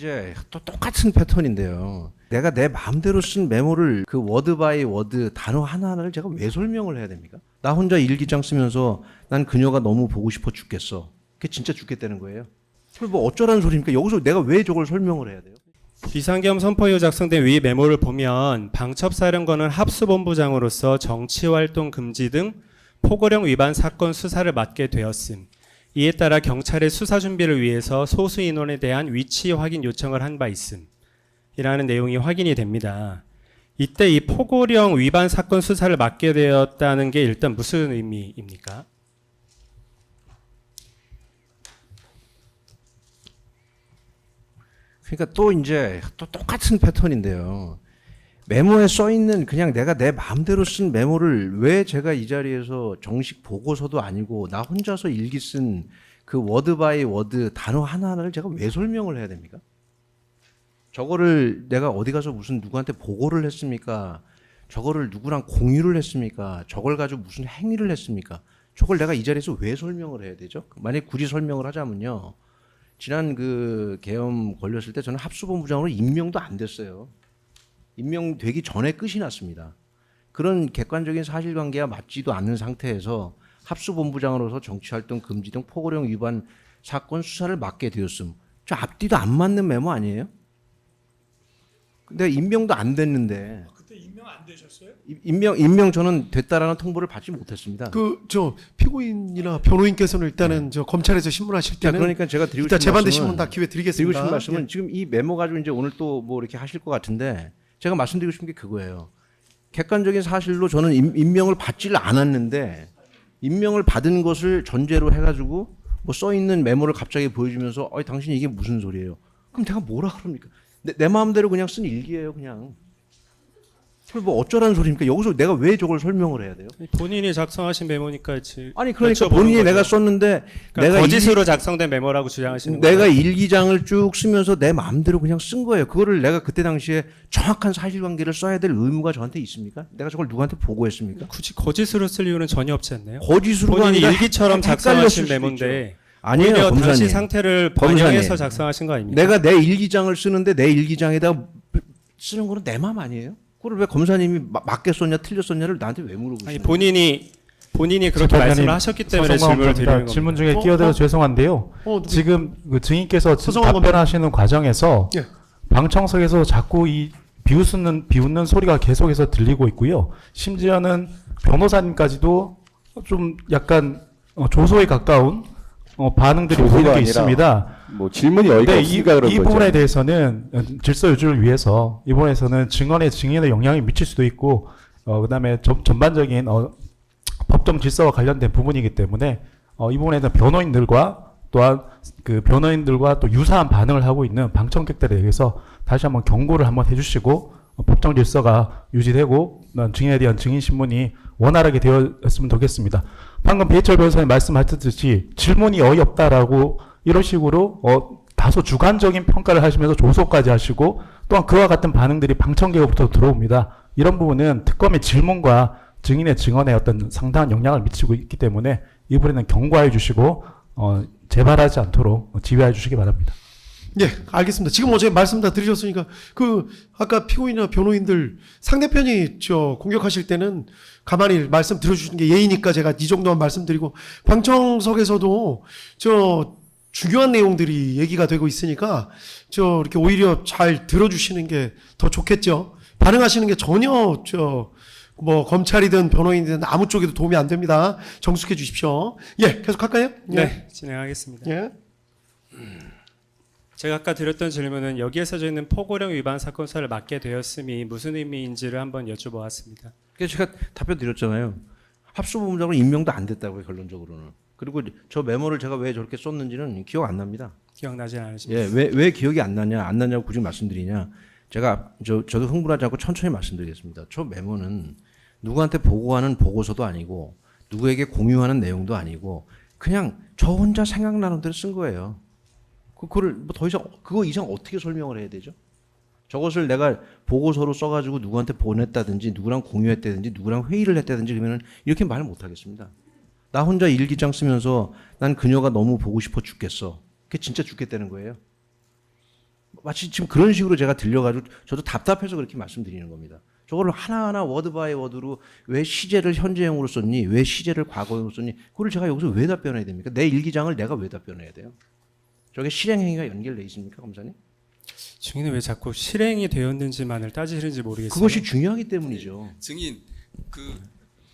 이제 또 똑같은 패턴인데요. 내가 내 마음대로 쓴 메모를 그 워드 바이 워드 단어 하나하나를 제가 왜 설명을 해야 됩니까? 나 혼자 일기장 쓰면서 난 그녀가 너무 보고 싶어 죽겠어. 그게 진짜 죽겠다는 거예요. 그럼 뭐 어쩌라는 소리입니까? 여기서 내가 왜 저걸 설명을 해야 돼요? 비상겸 선포 이후 작성된 위 메모를 보면 방첩사령관은 합수본부장으로서 정치활동 금지 등 포고령 위반 사건 수사를 맡게 되었음. 이에 따라 경찰의 수사 준비를 위해서 소수 인원에 대한 위치 확인 요청을 한 바 있음. 이라는 내용이 확인이 됩니다. 이때 이 포고령 위반 사건 수사를 맡게 되었다는 게 일단 무슨 의미입니까? 그러니까 또 이제 또 똑같은 패턴인데요. 메모에 써 있는 그냥 내가 내 마음대로 쓴 메모를 왜 제가 이 자리에서 정식 보고서도 아니고 나 혼자서 일기 쓴 그 워드 바이 워드 단어 하나하나를 제가 왜 설명을 해야 됩니까? 저거를 내가 어디 가서 무슨 누구한테 보고를 했습니까? 저거를 누구랑 공유를 했습니까? 저걸 가지고 무슨 행위를 했습니까? 저걸 내가 이 자리에서 왜 설명을 해야 되죠? 만약 굳이 설명을 하자면요. 지난 그 계엄 걸렸을 때 저는 합수본부장으로 임명도 안 됐어요. 임명되기 전에 끝이 났습니다. 그런 객관적인 사실관계가 맞지도 않는 상태에서 합수본부장으로서 정치활동 금지 등 포고령 위반 사건 수사를 맡게 되었음. 저 앞뒤도 안 맞는 메모 아니에요? 근데 임명도 안 됐는데 그때 임명 안 되셨어요? 임- 임명 임명 저는 됐다라는 통보를 받지 못했습니다. 그 저 피고인이나 변호인께서는 일단은 저 검찰에서 신문하실 자, 때는 그러니까 제가 드리고 일단 싶은 재반대 말씀은- 신문 다 기회 드리고 드리겠습니다. 싶은 말씀은 예. 지금 이 메모 가지고 이제 오늘 또 뭐 이렇게 하실 것 같은데 제가 말씀드리고 싶은 게 그거예요. 객관적인 사실로 저는 임, 임명을 받지를 않았는데 임명을 받은 것을 전제로 해가지고 뭐 써 있는 메모를 갑자기 보여주면서 어 당신 이게 무슨 소리예요? 그럼 내가 뭐라 그럽니까? 내, 내 마음대로 그냥 쓴 일기예요, 그냥. 그걸 뭐 어쩌라는 소리입니까? 여기서 내가 왜 저걸 설명을 해야 돼요? 본인이 작성하신 메모니까 지- 아니 그러니까 여쭤보는 본인이 거죠. 내가 썼는데 그러니까 내가 일- 거짓으로 작성된 메모라고 주장하시는 내가 거예요. 일기장을 쭉 쓰면서 내 마음대로 그냥 쓴 거예요. 그거를 내가 그때 당시에 정확한 사실관계를 써야 될 의무가 저한테 있습니까? 내가 저걸 누구한테 보고했습니까? 굳이 거짓으로 쓸 이유는 전혀 없지 않나요? 거짓으로가 본인이 아니라 일기처럼 헷- 작성하신 헷갈렸을 수도 있죠. 메모인데 아니에요, 오히려 당시 검사님. 상태를 검사님. 반영해서 작성하신 거 아닙니까? 내가 내 일기장을 쓰는데 내 일기장에다 쓰는 거는 내 마음 아니에요? 그걸 왜 검사님이 마- 맞게 썼냐 틀렸었냐를 나한테 왜 물어보시는 아니 거예요? 본인이 본인이 그렇게 말씀을 하셨기 때문에 질문을 드리는 질문 겁니다. 중에 어, 끼어들어 어? 죄송한데요. 어, 지금 그 증인께서. 답변하시는 과정에서 예. 방청석에서 자꾸 이 비웃는 비웃는 소리가 계속해서 들리고 있고요. 심지어는 변호사님까지도 좀 약간 어, 조소에 가까운 어, 반응들이 아니라 있습니다. 뭐 질문이 어이가 네, 이, 없으니까 그런 이 거죠. 부분에 대해서는 어, 질서 유지를 위해서 이 부분에서는 증언의 증인에 영향이 미칠 수도 있고 어, 그다음에 전, 전반적인 어, 법정 질서와 관련된 부분이기 때문에 어, 이 부분에는 변호인들과 또한 그 변호인들과 또 유사한 반응을 하고 있는 방청객들에 대해서 다시 한번 경고를 한번 해주시고 어, 법정 질서가 유지되고 어, 증인에 대한 증인 신문이 원활하게 되었으면 좋겠습니다. 방금 배철 변호사님 말씀하셨듯이 질문이 어이없다라고 이런 식으로 어, 다소 주관적인 평가를 하시면서 조소까지 하시고 또한 그와 같은 반응들이 방청객으로부터 들어옵니다. 이런 부분은 특검의 질문과 증인의 증언에 어떤 상당한 영향을 미치고 있기 때문에 이 부분에는 경고해 주시고 어, 재발하지 않도록 지휘해 주시기 바랍니다. 예, 알겠습니다. 지금 어제 말씀 다 드리셨으니까 그 아까 피고인이나 변호인들 상대편이 저 공격하실 때는 가만히 말씀 들어주시는 게 예의니까 제가 이 정도만 말씀드리고 방청석에서도 저 중요한 내용들이 얘기가 되고 있으니까 저 이렇게 오히려 잘 들어주시는 게 더 좋겠죠. 반응하시는 게 전혀 저 뭐 검찰이든 변호인이든 아무 쪽에도 도움이 안 됩니다. 정숙해 주십시오. 예, 계속 할까요? 예. 네, 진행하겠습니다. 예. 제가 아까 드렸던 질문은 여기에서 저희는 포고령 위반 사건 수사를 맡게 되었음이 무슨 의미인지를 한번 여쭤보았습니다. 그래서 제가 답변 드렸잖아요. 합수본부장으로 임명도 안 됐다고요 결론적으로는. 그리고 저 메모를 제가 왜 저렇게 썼는지는 기억 안 납니다. 기억나지 않으십니까? 예, 왜, 왜 기억이 안 나냐, 안 나냐고 굳이 말씀드리냐. 제가, 저, 저도 흥분하지 않고 천천히 말씀드리겠습니다. 저 메모는 누구한테 보고하는 보고서도 아니고, 누구에게 공유하는 내용도 아니고, 그냥 저 혼자 생각나는 대로 쓴 거예요. 그- 그거를 뭐 더 이상, 그거 이상 어떻게 설명을 해야 되죠? 저것을 내가 보고서로 써가지고 누구한테 보냈다든지, 누구랑 공유했다든지, 누구랑 회의를 했다든지 그러면은 이렇게 말을 못 하겠습니다. 나 혼자 일기장 쓰면서 난 그녀가 너무 보고 싶어 죽겠어. 그게 진짜 죽겠다는 거예요. 마치 지금 그런 식으로 제가 들려가지고 저도 답답해서 그렇게 말씀드리는 겁니다. 저거를 하나하나 워드 바이 워드로 왜 시제를 현재형으로 썼니? 왜 시제를 과거형으로 썼니? 그걸 제가 여기서 왜 답변해야 됩니까? 내 일기장을 내가 왜 답변해야 돼요? 저게 실행 행위가 연결돼 있습니까, 검사님? 증인은 왜 자꾸 실행이 되었는지만을 따지시는지 모르겠어요. 그것이 중요하기 때문이죠. 증인 그,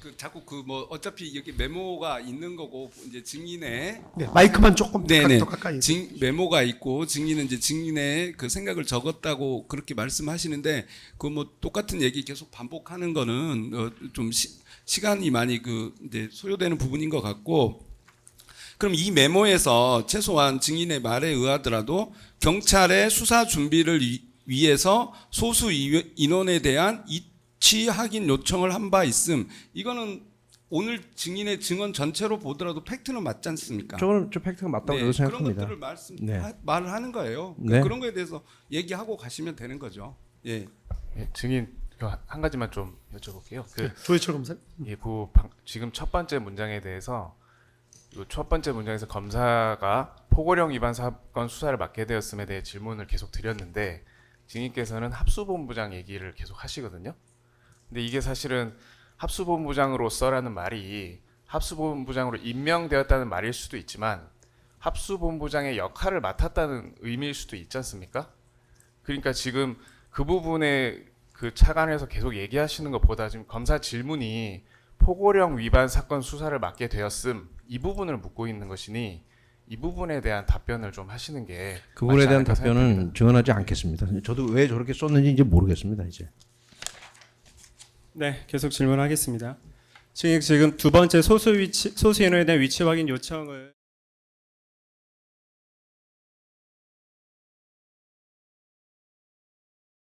그 자꾸 그 뭐 어차피 여기 메모가 있는 거고 이제 증인의 네, 마이크만 조금 네네. 더 가까이. 증 메모가 있고 증인은 이제 증인의 그 생각을 적었다고 그렇게 말씀하시는데 그 뭐 똑같은 얘기 계속 반복하는 거는 어, 좀 시, 시간이 많이 그 이제 소요되는 부분인 것 같고 그럼 이 메모에서 최소한 증인의 말에 의하더라도 경찰의 수사 준비를 위- 위해서 소수 이- 인원에 대한 이치 확인 요청을 한 바 있음. 이거는 오늘 증인의 증언 전체로 보더라도 팩트는 맞지 않습니까? 저는 저 팩트가 맞다고 네, 생각합니다. 그런 것들을 말씀 네. 하- 말을 하는 거예요. 그- 네. 그런 거에 대해서 얘기하고 가시면 되는 거죠. 예. 예, 증인 그한 가지만 좀 여쭤볼게요. 그 조혜철 검사. 예, 그 방- 지금 첫 번째 문장에 대해서 요 첫 번째 문장에서 검사가 포고령 위반 사건 수사를 맡게 되었음에 대해 질문을 계속 드렸는데 증인께서는 합수본부장 얘기를 계속 하시거든요. 근데 이게 사실은 합수본부장으로서라는 말이 합수본부장으로 임명되었다는 말일 수도 있지만 합수본부장의 역할을 맡았다는 의미일 수도 있지 않습니까? 그러니까 지금 그 부분에 그 차관에서 계속 얘기하시는 것보다 지금 검사 질문이 포고령 위반 사건 수사를 맡게 되었음 이 부분을 묻고 있는 것이니 이 부분에 대한 답변을 좀 하시는 게 그분에 대한 답변은 생각됩니다. 증언하지 않겠습니다. 저도 왜 저렇게 썼는지 이제 모르겠습니다. 이제. 네, 계속 질문하겠습니다. 지금 두 번째 소수 위치 소수 인원에 대한 위치 확인 요청을